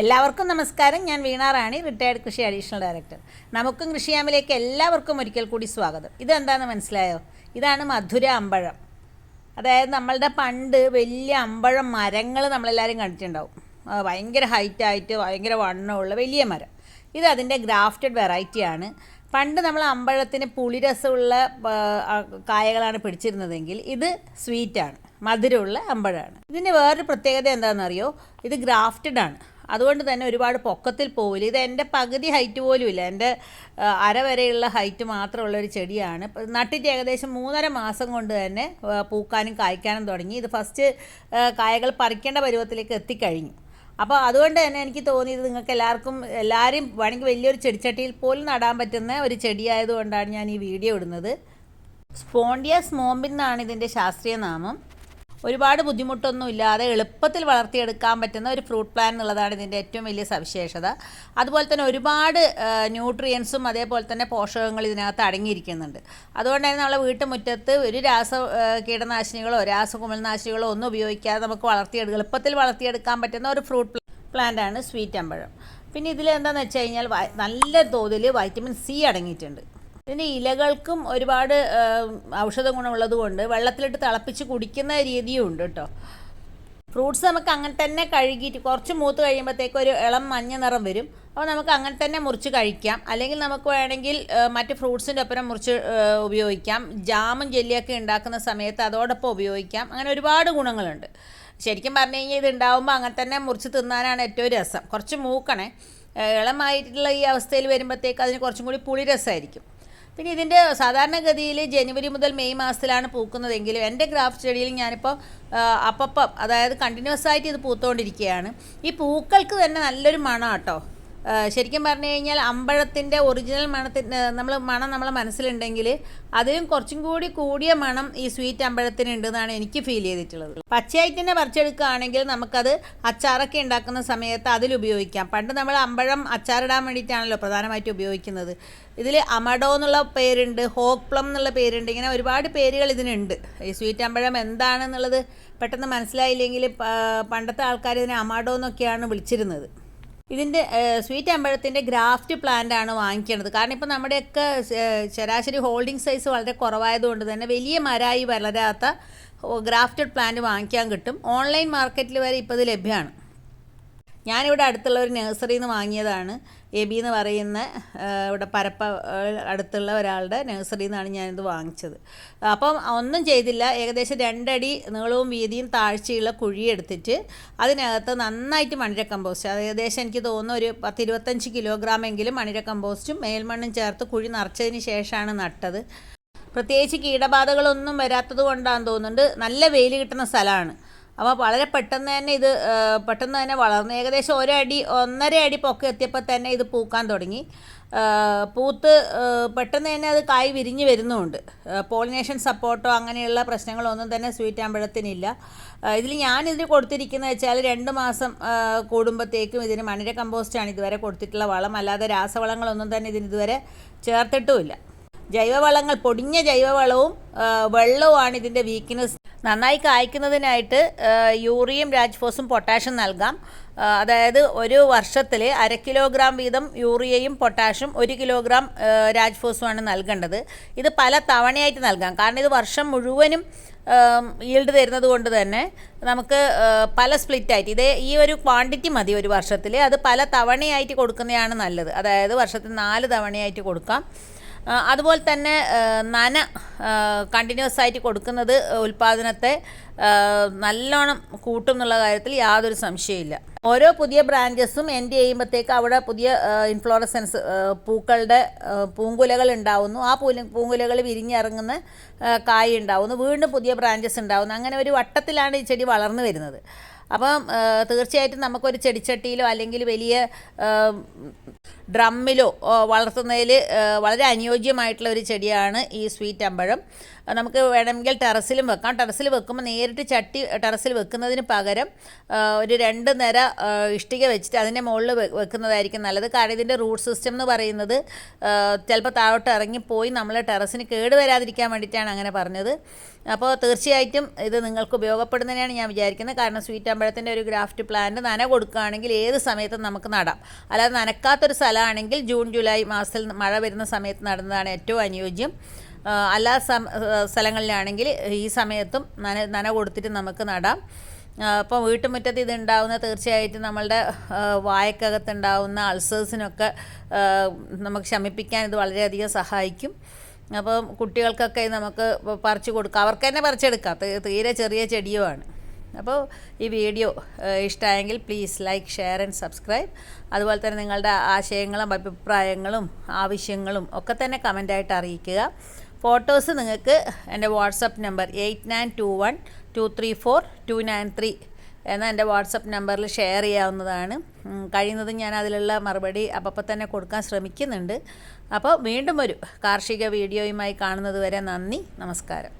എല്ലാവർക്കും നമസ്കാരം. ഞാൻ വീണ റാണി റിട്ടയർഡ് കൃഷി അഡീഷണൽ ഡയറക്ടർ നമുക്കും കൃഷിയാമിലേക്ക് എല്ലാവർക്കും ഒരിക്കൽ കൂടി സ്വാഗതം. ഇതെന്താണെന്ന് മനസ്സിലായോ? ഇതാണ് മധുര അമ്പഴം. അതായത് നമ്മളുടെ പണ്ട് വലിയ അമ്പഴം മരങ്ങൾ നമ്മളെല്ലാവരും കണ്ടിട്ടുണ്ടാവും. ഭയങ്കര ഹൈറ്റായിട്ട് ഭയങ്കര വണ്ണമുള്ള വലിയ മരം. ഇത് അതിന്റെ ഗ്രാഫ്റ്റഡ് വെറൈറ്റിയാണ് പണ്ട് നമ്മൾ അമ്പഴത്തിന് പുളിരസമുള്ള കായകളാണ് പിടിച്ചിരുന്നതെങ്കിൽ ഇത് സ്വീറ്റാണ് മധുരമുള്ള അമ്പഴമാണ്. ഇതിന്റെ വേറൊരു പ്രത്യേകത എന്താണെന്നറിയോ? ഇത് ഗ്രാഫ്റ്റഡ് ആണ്. അതുകൊണ്ട് തന്നെ ഒരുപാട് പൊക്കത്തിൽ പോവില്ല. ഇത് എന്റെ പകുതി ഹൈറ്റ് പോലും ഇല്ല. എന്റെ അര വരെയുള്ള ഹൈറ്റ് മാത്രമുള്ള ഒരു ചെടിയാണ്. നട്ടിട്ട് ഏകദേശം മൂന്നര മാസം കൊണ്ട് തന്നെ പൂക്കാനും കായ്ക്കാനും തുടങ്ങി. ഇത് ഫസ്റ്റ് കായകൾ പറിക്കേണ്ട പരുവത്തിലേക്ക് എത്തിക്കഴിഞ്ഞു. അപ്പോൾ അതുകൊണ്ട് തന്നെ എനിക്ക് തോന്നിയത് നിങ്ങൾക്ക് എല്ലാവർക്കും എല്ലാവരും വേണമെങ്കിൽ വലിയൊരു ചെടിച്ചട്ടിയിൽ പോലും നടാൻ പറ്റുന്ന ഒരു ചെടിയായതുകൊണ്ടാണ് ഞാൻ ഈ വീഡിയോ ഇടുന്നത്. സ്പോണ്ടിയസ് മോമ്പിൻ എന്നാണ് ഇതിന്റെ ശാസ്ത്രീയ നാമം. ഒരുപാട് ബുദ്ധിമുട്ടൊന്നും ഇല്ലാതെ എളുപ്പത്തിൽ വളർത്തിയെടുക്കാൻ പറ്റുന്ന ഒരു ഫ്രൂട്ട് പ്ലാൻ എന്നുള്ളതാണ് ഇതിന്റെ ഏറ്റവും വലിയ സവിശേഷത. അതുപോലെ തന്നെ ഒരുപാട് ന്യൂട്രിയൻസും അതേപോലെ തന്നെ പോഷകങ്ങൾ ഇതിനകത്ത് അടങ്ങിയിരിക്കുന്നുണ്ട്. അതുകൊണ്ട് തന്നെ നമ്മളെ വീട്ടുമുറ്റത്ത് ഒരു രാസ കീടനാശിനികളോ രാസ രാസകുമിൾനാശിനികളോ ഒന്നും ഉപയോഗിക്കാതെ നമുക്ക് വളർത്തിയെടുക്കുക എളുപ്പത്തിൽ വളർത്തിയെടുക്കാൻ പറ്റുന്ന ഒരു ഫ്രൂട്ട് പ്ലാന്റാണ് സ്വീറ്റ് അമ്പഴം. പിന്നെ ഇതിൽ എന്താണെന്ന് വെച്ച് കഴിഞ്ഞാൽ നല്ല തോതിൽ വൈറ്റമിൻ സി അടങ്ങിയിട്ടുണ്ട്. ഇതിന്റെ ഇലകൾക്കും ഒരുപാട് ഔഷധ ഗുണമുള്ളത് കൊണ്ട് വെള്ളത്തിലിട്ട് തിളപ്പിച്ച് കുടിക്കുന്ന രീതിയും ഉണ്ട് കേട്ടോ ഫ്രൂട്ട്സ് നമുക്ക് അങ്ങനെ തന്നെ കഴുകിയിട്ട് കുറച്ച് മൂത്ത് കഴിയുമ്പോഴത്തേക്ക് ഒരു ഇളം മഞ്ഞ നിറം വരും. അപ്പോൾ നമുക്ക് അങ്ങനെ തന്നെ മുറിച്ച് കഴിക്കാം. അല്ലെങ്കിൽ നമുക്ക് വേണമെങ്കിൽ മറ്റ് ഫ്രൂട്ട്സിന്റെ ഒപ്പം മുറിച്ച് ഉപയോഗിക്കാം. ജാമും ജെല്ലിയൊക്കെ ഉണ്ടാക്കുന്ന സമയത്ത് അതോടൊപ്പം ഉപയോഗിക്കാം. അങ്ങനെ ഒരുപാട് ഗുണങ്ങളുണ്ട്. ശരിക്കും പറഞ്ഞു കഴിഞ്ഞാൽ ഇത് ഉണ്ടാവുമ്പോൾ അങ്ങനെ തന്നെ മുറിച്ച് തിന്നാനാണ് ഏറ്റവും രസം. കുറച്ച് മൂക്കണേ. ഇളമായിട്ടുള്ള ഈ അവസ്ഥയിൽ വരുമ്പോഴത്തേക്ക് അതിന് കുറച്ചും കൂടി പുളി രസമായിരിക്കും പിന്നെ ഇതിന്റെ സാധാരണഗതിയിൽ ജനുവരി മുതൽ മെയ് മാസത്തിലാണ് പൂക്കുന്നതെങ്കിലും എന്റെ ഗ്രാഫ് ചെടിയിൽ ഞാനിപ്പോൾ അപ്പം അതായത് കണ്ടിന്യൂസ് ആയിട്ട് ഇത് പൂത്തുകൊണ്ടിരിക്കുകയാണ് ഈ പൂക്കൾക്ക് തന്നെ നല്ലൊരു മണം കേട്ടോ ശരിക്കും പറഞ്ഞു കഴിഞ്ഞാൽ അമ്പഴത്തിന്റെ ഒറിജിനൽ മണത്തിന്റെ നമ്മൾ മണം നമ്മളെ മനസ്സിലുണ്ടെങ്കിൽ അതിലും കുറച്ചും കൂടി കൂടിയ മണം ഈ സ്വീറ്റ് അമ്പഴത്തിന് ഉണ്ടെന്നാണ് എനിക്ക് ഫീൽ ചെയ്തിട്ടുള്ളത്. പച്ചയായിട്ട് തന്നെ പറിച്ചെടുക്കുകയാണെങ്കിൽ നമുക്കത് അച്ചാറൊക്കെ ഉണ്ടാക്കുന്ന സമയത്ത് അതിൽ ഉപയോഗിക്കാം. പണ്ട് നമ്മൾ അമ്പഴം അച്ചാറിടാൻ വേണ്ടിയിട്ടാണല്ലോ പ്രധാനമായിട്ട് ഉപയോഗിക്കുന്നത്. ഇതിൽ അമഡോ എന്നുള്ള പേരുണ്ട് ഹോപ്ലം പ്ലം എന്നുള്ള പേരുണ്ട് ഇങ്ങനെ ഒരുപാട് പേരുകൾ ഇതിനുണ്ട്. ഈ സ്വീറ്റ് അമ്പഴം എന്താണെന്നുള്ളത് പെട്ടെന്ന് മനസ്സിലായില്ലെങ്കിൽ പണ്ടത്തെ ആൾക്കാർ ഇതിനെ അമാഡോ എന്നൊക്കെയാണ് വിളിച്ചിരുന്നത്. ഇതിന്റെ സ്വീറ്റ് അമ്പഴത്തിന്റെ ഗ്രാഫ്റ്റ് പ്ലാന്റ് ആണ് വാങ്ങിക്കേണ്ടത് കാരണം ഇപ്പം നമ്മുടെയൊക്കെ ശരാശരി ഹോൾഡിംഗ് സൈസ് വളരെ കുറവായതുകൊണ്ട് തന്നെ വലിയ മരായി വളരാത്ത ഗ്രാഫ്റ്റഡ് പ്ലാന്റ് വാങ്ങിക്കാൻ കിട്ടും. ഓൺലൈൻ മാർക്കറ്റിൽ വരെ ഇപ്പോൾ ഇത് ലഭ്യമാണ്. ഞാനിവിടെ അടുത്തുള്ള ഒരു നഴ്സറിയിൽ നിന്ന് വാങ്ങിയതാണ്. എബി എന്ന് പറയുന്ന ഇവിടെ പരപ്പ അടുത്തുള്ള ഒരാളുടെ നഴ്സറിയിൽ നിന്നാണ് ഞാനിത് വാങ്ങിച്ചത്. അപ്പം ഒന്നും ചെയ്തില്ല. ഏകദേശം രണ്ടടി നീളവും വീതിയും താഴ്ചയുള്ള കുഴി എടുത്തിട്ട് അതിനകത്ത് നന്നായിട്ട് മണിര കമ്പോസ്റ്റ് അത് ഏകദേശം എനിക്ക് തോന്നുന്നു ഒരു പത്ത് ഇരുപത്തഞ്ച് കിലോഗ്രാം എങ്കിലും മണിര കമ്പോസ്റ്റും മേൽമണ്ണും ചേർത്ത് കുഴി നിറച്ചതിന് ശേഷമാണ് നട്ടത്. പ്രത്യേകിച്ച് കീടബാധകളൊന്നും വരാത്തത് കൊണ്ടാണെന്ന് തോന്നുന്നുണ്ട്. നല്ല വെയിൽ കിട്ടുന്ന സ്ഥലമാണ്. അപ്പോൾ വളരെ പെട്ടെന്ന് തന്നെ ഇത് പെട്ടെന്ന് തന്നെ വളർന്നു ഏകദേശം ഒരടി ഒന്നര അടി പൊക്കം എത്തിയപ്പോൾ തന്നെ ഇത് പൂക്കാൻ തുടങ്ങി. പൂത്ത് പെട്ടെന്ന് തന്നെ അത് കായ് വിരിഞ്ഞ് വരുന്നുമുണ്ട് പോളിനേഷൻ സപ്പോർട്ടോ അങ്ങനെയുള്ള പ്രശ്നങ്ങളൊന്നും തന്നെ സ്വീറ്റ് അമ്പഴത്തിനില്ല. ഇതിൽ ഞാൻ ഇതിന് കൊടുത്തിരിക്കുന്നത് വെച്ചാൽ രണ്ട് മാസം കൂടുമ്പോഴത്തേക്കും ഇതിന് മണിര കമ്പോസ്റ്റാണ് ഇതുവരെ കൊടുത്തിട്ടുള്ള വളം. അല്ലാതെ രാസവളങ്ങളൊന്നും തന്നെ ഇതിന് ഇതുവരെ ചേർത്തിട്ടുമില്ല. ജൈവവളങ്ങൾ പൊടിഞ്ഞ ജൈവവളവും വെള്ളവുമാണ് ഇതിന്റെ വീക്ക്നെസ് നന്നായി കായ്ക്കുന്നതിനായിട്ട് യൂറിയയും രാജ്ഫോസും പൊട്ടാഷും നൽകാം. അതായത് ഒരു വർഷത്തിൽ അര കിലോഗ്രാം വീതം യൂറിയയും പൊട്ടാഷും ഒരു കിലോഗ്രാം രാജ്ഫോസുമാണ് നൽകേണ്ടത്. ഇത് പല തവണയായിട്ട് നൽകാം. കാരണം ഇത് വർഷം മുഴുവനും ഈൽഡ് തരുന്നത് കൊണ്ട് തന്നെ നമുക്ക് പല സ്പ്ലിറ്റായിട്ട് ഇതേ ഈ ഒരു ക്വാണ്ടിറ്റി മതി ഒരു വർഷത്തിൽ അത് പല തവണയായിട്ട് കൊടുക്കുന്നതാണ് നല്ലത്. അതായത് വർഷത്തിൽ നാല് തവണയായിട്ട് കൊടുക്കാം. അതുപോലെ തന്നെ നന കണ്ടിന്യൂസ് ആയിട്ട് കൊടുക്കുന്നത് ഉൽപ്പാദനത്തെ നല്ലോണം കൂട്ടും എന്നുള്ള കാര്യത്തിൽ യാതൊരു സംശയമില്ല ഓരോ പുതിയ ബ്രാഞ്ചസും എൻഡ് ചെയ്യുമ്പോഴത്തേക്ക് അവിടെ പുതിയ ഇൻഫ്ലോറസൻസ് പൂക്കളുടെ പൂങ്കുലകൾ ഉണ്ടാവുന്നു. ആ പൂല പൂങ്കുലകൾ വിരിഞ്ഞിറങ്ങുന്ന കായ ഉണ്ടാവുന്നു. വീണ്ടും പുതിയ ബ്രാഞ്ചസ് ഉണ്ടാവുന്നു. അങ്ങനെ ഒരു വട്ടത്തിലാണ് ഈ ചെടി വളർന്നു വരുന്നത്. അപ്പം തീർച്ചയായിട്ടും നമുക്കൊരു ചെടിച്ചട്ടിയിലോ അല്ലെങ്കിൽ വലിയ ഡ്രമ്മിലോ വളർത്തുന്നതിൽ വളരെ അനുയോജ്യമായിട്ടുള്ള ഒരു ചെടിയാണ് ഈ സ്വീറ്റ് അമ്പഴം. നമുക്ക് വേണമെങ്കിൽ ടെറസിലും വെക്കാം. ടെറസിൽ വെക്കുമ്പോൾ നേരിട്ട് ചട്ടി ടെറസിൽ വെക്കുന്നതിന് പകരം ഒരു രണ്ട് നിര ഇഷ്ടിക വെച്ചിട്ട് അതിന്റെ മുകളിൽ വെക്കുന്നതായിരിക്കും നല്ലത്. കാരണം ഇതിന്റെ റൂട്ട് സിസ്റ്റം എന്ന് പറയുന്നത് ചിലപ്പോൾ താഴോട്ട് ഇറങ്ങിപ്പോയി നമ്മൾ ടെറസിന് കേട് വരാതിരിക്കാൻ വേണ്ടിയിട്ടാണ് അങ്ങനെ പറഞ്ഞത്. അപ്പോൾ തീർച്ചയായിട്ടും ഇത് നിങ്ങൾക്ക് ഉപയോഗപ്പെടുന്നതിനാണ് ഞാൻ വിചാരിക്കുന്നത്. കാരണം സ്വീറ്റ് അമ്പഴത്തിന്റെ ഒരു ഗ്രാഫ്റ്റ് പ്ലാന്റ് നന കൊടുക്കുകയാണെങ്കിൽ ഏത് സമയത്തും നമുക്ക് നടാം. അല്ലാതെ നനക്കാത്തൊരു സ്ഥലമാണെങ്കിൽ ജൂൺ ജൂലൈ മാസത്തിൽ മഴ വരുന്ന സമയത്ത് നടുന്നതാണ് ഏറ്റവും അനുയോജ്യം. അല്ലാ സ്ഥലങ്ങളിലാണെങ്കിൽ ഈ സമയത്തും നന നന കൊടുത്തിട്ട് നമുക്ക് നടാം. അപ്പോൾ വീട്ടുമുറ്റത്ത് ഇതുണ്ടാവുന്ന തീർച്ചയായിട്ടും നമ്മളുടെ വായക്കകത്തുണ്ടാവുന്ന അൾസേഴ്സിനൊക്കെ നമുക്ക് ശമിപ്പിക്കാൻ ഇത് വളരെയധികം സഹായിക്കും. അപ്പം കുട്ടികൾക്കൊക്കെ നമുക്ക് പറിച്ചു കൊടുക്കാം. അവർക്ക് തന്നെ പറിച്ചെടുക്കാം. തീരെ ചെറിയ ചെടിയുമാണ്. അപ്പോൾ ഈ വീഡിയോ ഇഷ്ടമായെങ്കിൽ please like share and subscribe അതുപോലെ തന്നെ നിങ്ങളുടെ ആശയങ്ങളും അഭിപ്രായങ്ങളും ആവശ്യങ്ങളും ഒക്കെ തന്നെ കമന്റായിട്ട് അറിയിക്കുക. ഫോട്ടോസ് നിങ്ങൾക്ക് എന്റെ WhatsApp number eight nine two one two three four two nine three എന്ന എന്റെ വാട്സപ്പ് നമ്പറിൽ ഷെയർ ചെയ്യാവുന്നതാണ്. കഴിയുന്നത് ഞാൻ അതിലുള്ള മറുപടി അപ്പം തന്നെ കൊടുക്കാൻ ശ്രമിക്കുന്നുണ്ട്. അപ്പോൾ വീണ്ടും ഒരു കാർഷിക വീഡിയോയുമായി കാണുന്നത് വരെ നന്ദി നമസ്കാരം.